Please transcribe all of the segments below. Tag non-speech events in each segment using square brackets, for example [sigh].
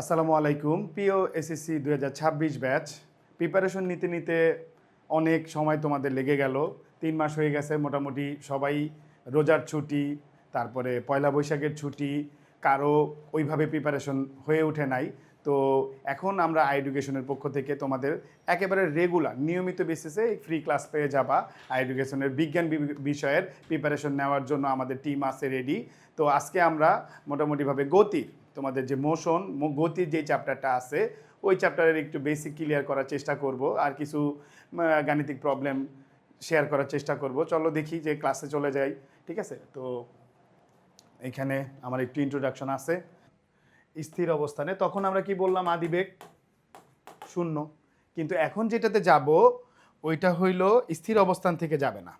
আসসালামু আলাইকুম। প্রিয় এসএসসি দু ছাব্বিশ ব্যাচ প্রিপারেশন নিতে নিতে অনেক সময় তোমাদের লেগে গেল। তিন মাস হয়ে গেছে, মোটামুটি সবাই রোজার ছুটি, তারপরে পয়লা বৈশাখের ছুটি, কারও ওইভাবে প্রিপারেশন হয়ে ওঠে নাই। তো এখন আমরা আই এডুকেশনের পক্ষ থেকে তোমাদের একেবারে রেগুলার নিয়মিত বেসিসে ফ্রি ক্লাস পেয়ে যাবা। আই এডুকেশনের বিজ্ঞান বিষয়ের প্রিপারেশন নেওয়ার জন্য আমাদের টিম আছে রেডি তো আজকে আমরা মোটামুটিভাবে গতি তোমাদের যে মোশন গতির যে চ্যাপ্টারটা আছে, ওই চ্যাপ্টারের একটু বেসিক ক্লিয়ার করার চেষ্টা করব, আর কিছু গাণিতিক প্রবলেম শেয়ার করার চেষ্টা করব। চলো দেখি যে ক্লাসে চলে যাই, ঠিক আছে? তো এখানে আমার একটু ইন্ট্রোডাকশন আছে। স্থির অবস্থানে, তখন আমরা কি বললাম আদিবেগ? শূন্য। কিন্তু এখন যেটাতে যাব, ওইটা হইল স্থির অবস্থান থেকে যাবে না।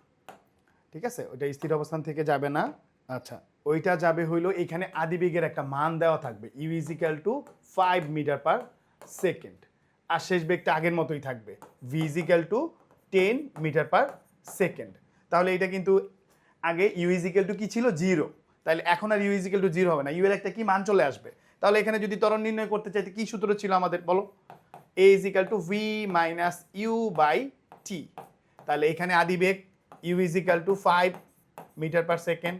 ঠিক আছে? ওইটা স্থির অবস্থান থেকে যাবে না। আচ্ছা ওইটা যাবে হইল এখানে আদিবেগের একটা মান দেওয়া থাকবে u equal to five metre per second আর শেষ বেগটা আগের মতোই থাকবে v equal to ten metre per second তাহলে এটা কিন্তু আগে ইউ ইজিক্যাল টু কী ছিল? জিরো তাহলে এখন আর ইউ ইজিক্যাল টু জিরো হবে না। ইউ এর একটা কি মান চলে আসবে? তাহলে এখানে যদি ত্বরণ নির্ণয় করতে চাইতে কি সূত্র ছিল আমাদের? বলো। A equal to v minus u by t তাহলে এখানে আদিবেগ u equal to five metre per second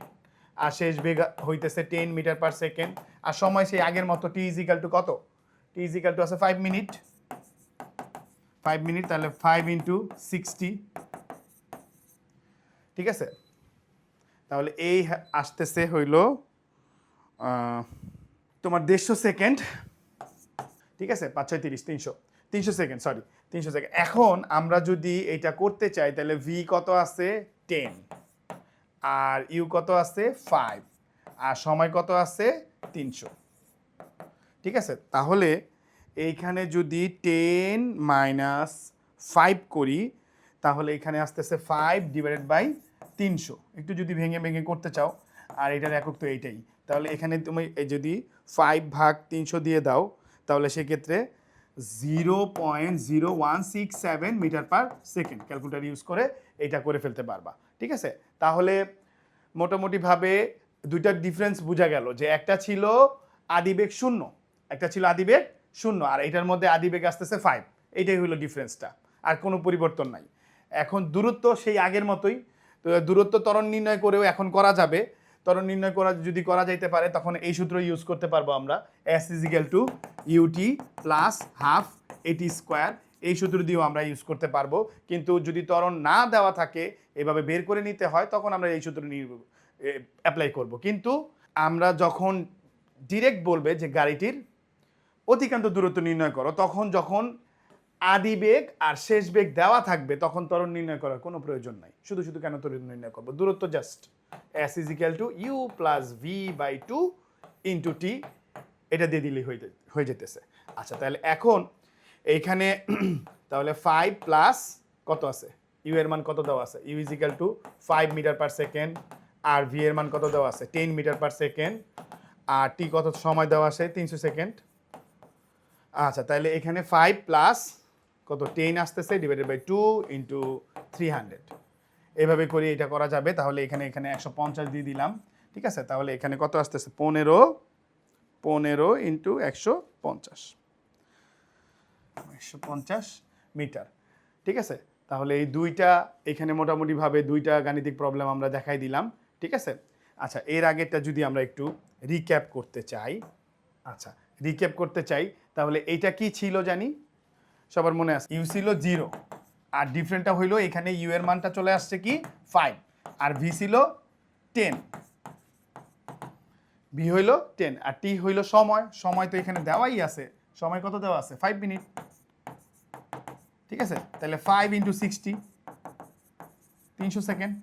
আর শেষ বেগ হইতেছে টেন মিটার পার সেকেন্ড আর সময় সেই আগের মতো টি ইজিক্যাল টু কত? টি ইজিক্যাল টু আছে ফাইভ মিনিট ফাইভ মিনিট তাহলে ফাইভ ইন্টু সিক্সটি ঠিক আছে? তাহলে এই আসতেছে হইল তোমার দেড়শো সেকেন্ড ঠিক আছে? পাঁচ, ছয়, তিরিশ, তিনশো। তিনশো সেকেন্ড সরি তিনশো সেকেন্ড এখন আমরা যদি এটা করতে চাই, তাহলে ভি কত আছে? টেন আর ইউ কত আছে? ফাইভ আর সময় কত আছে? তিনশো। ঠিক আছে? তাহলে এইখানে যদি টেন মাইনাস ফাইভ করি, তাহলে এখানে আসতেছে ফাইভ ডিভাইডেড বাই তিনশো। একটু যদি ভেঙে ভেঙে করতে চাও, আর এটার একক তো এইটাই। তাহলে এখানে তুমি যদি ফাইভ ভাগ তিনশো দিয়ে দাও, তাহলে সেক্ষেত্রে zero point zero one six seven metre per second calculator use করে এটা করে ফেলতে পারবা। ঠিক আছে? তাহলে মোটামুটিভাবে দুইটার ডিফারেন্স বোঝা গেল যে একটা ছিল আদিবেগ শূন্য, একটা ছিল আদিবেগ শূন্য, আর এটার মধ্যে আদিবেগ আসতেছে ফাইভ এইটাই হলো ডিফারেন্সটা আর কোনো পরিবর্তন নাই। এখন দূরত্ব সেই আগের মতোই দূরত্ব ত্বরণ নির্ণয় করেও এখন করা যাবে। ত্বরণ নির্ণয় করা যদি করা যাইতে পারে, তখন এই সূত্র ইউজ করতে পারব আমরা s equal to u t plus half a t square এই সূত্র দিয়েও আমরা ইউজ করতে পারব। কিন্তু যদি ত্বরণ না দেওয়া থাকে, এভাবে বের করে নিতে হয়, তখন আমরা এই সূত্র নিয়ে অ্যাপ্লাই করব। কিন্তু আমরা যখন ডিরেক্ট বলবে যে গাড়িটির অতিক্রান্ত দূরত্ব নির্ণয় করো, তখন যখন আদি বেগ আর শেষ বেগ দেওয়া থাকবে, তখন ত্বরণ নির্ণয় করার কোনো প্রয়োজন নাই। শুধু শুধু কেন ত্বরণ নির্ণয় করব? দূরত্ব just s equal to u plus v by two into t এটা দিয়ে দিলেই হয়ে যেতেছে। আচ্ছা তাহলে এখন এইখানে [clears throat] তাহলে ফাইভ প্লাস কত আছে? ইউ এর মান কত দেওয়া আছে? U is equal to five metre per second R v এর মান কত দেওয়া আছে? টেন মিটার পার সেকেন্ড আর টি কত সময় দেওয়া আছে? তিনশো সেকেন্ড আচ্ছা তাহলে এখানে ফাইভ প্লাস কত? টেন আসতেছে divided by two into three hundred এভাবে করে এটা করা যাবে, তাহলে এখানে এখানে একশো পঞ্চাশ দিয়ে দিলাম। ঠিক আছে? তাহলে এখানে কত আসতেছে? পনেরো পনেরো ইন্টু একশো পঞ্চাশ। একশো পঞ্চাশ মিটার। ঠিক আছে? তাহলে এই দুইটা এখানে মোটামুটিভাবে দুইটা গাণিতিক প্রবলেম আমরা দেখাই দিলাম। ঠিক আছে? আচ্ছা এর আগেরটা যদি আমরা একটু রিক্যাপ করতে চাই আচ্ছা রিক্যাপ করতে চাই, তাহলে এইটা কি ছিল জানি? সবার মনে আছে। ইউ ছিল জিরো আর ডিফারেন্টটা হইল এখানে ইউ এর মানটা চলে আসছে কি? ফাইভ আর ভি ছিল টেন ভি হইল টেন আর টি হইল সময়। সময় তো এখানে দেওয়াই আছে। সময় কত দেওয়া আছে? ফাইভ মিনিট ঠিক আছে? তাহলে ফাইভ ইন্টু সিক্সটি তিনশো সেকেন্ড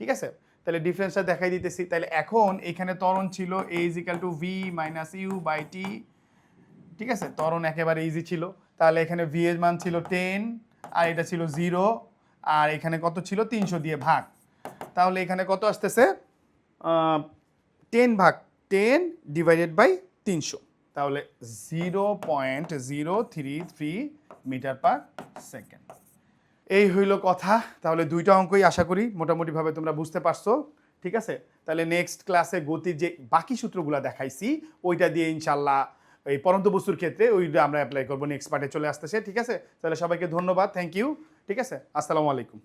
ঠিক আছে? তাহলে ডিফারেন্সটা দেখাই দিতেছি। তাহলে এখন এখানে ত্বরণ ছিল a is equal to v minus u by t ঠিক আছে? ত্বরণ একেবারে ইজি ছিল। তাহলে এখানে ভি এর মান ছিল টেন আর এটা ছিল জিরো আর এখানে কত ছিল? তিনশো দিয়ে ভাগ। তাহলে এখানে কত আসতেছে? টেন ভাগ টেন ডিভাইডেড বাই তিনশো। তাহলে zero point zero three three metre per second এই হইল কথা। তাহলে দুইটা অঙ্কই আশা করি মোটামুটিভাবে তোমরা বুঝতে পারছ। ঠিক আছে? তাহলে নেক্সট ক্লাসে গতির যে বাকি সূত্রগুলো দেখাইছি, ওইটা দিয়ে ইনশাল্লাহ এই পরন্ত বস্তুর ক্ষেত্রে ওইটা আমরা অ্যাপ্লাই করব নেক্সট পার্টে চলে আসতেছে। ঠিক আছে? তাহলে সবাইকে ধন্যবাদ। থ্যাংক ইউ ঠিক আছে? আসসালামু আলাইকুম।